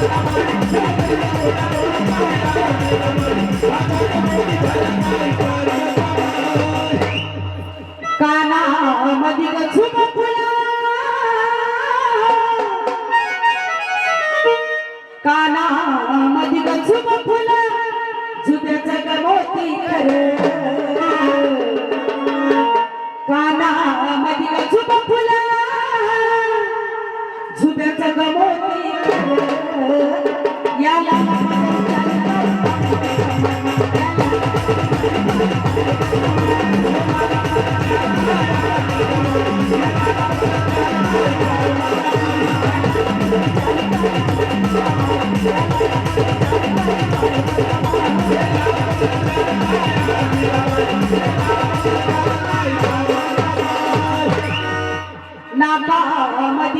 めでとうございます!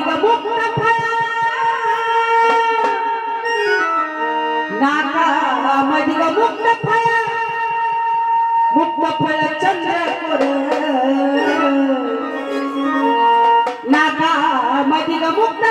দিবা মুখ না কালা আমায় দিবা মুখ না ফায়া মুখ না ফায়া চন্দ্র করে না কালা আমায় দিবা মুখ না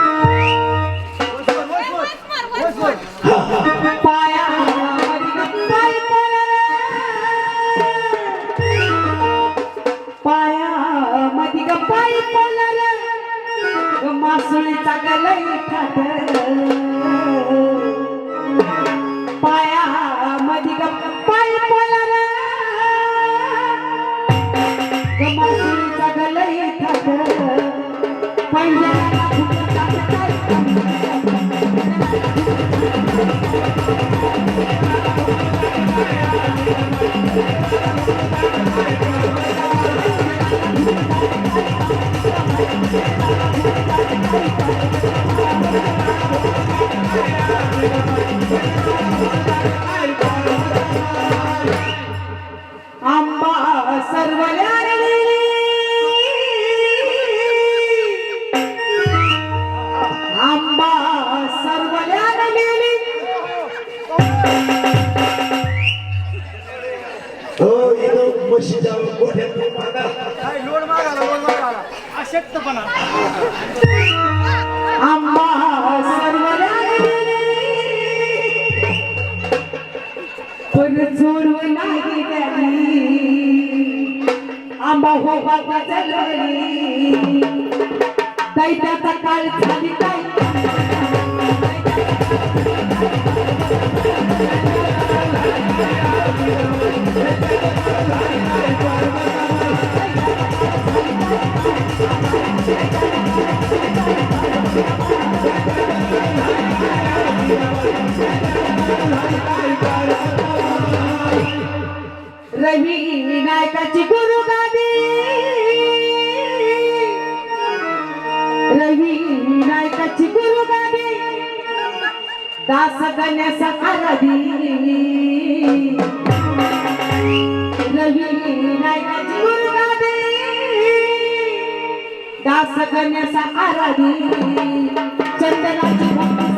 శక్తపణ అమ్మా కొన్ని చూడు అమ్మ गुरु गादी दास गण्यास आराधी. रवी विनायकाची गुरु दास गण्यास आराधी. चंदनाची भक्ती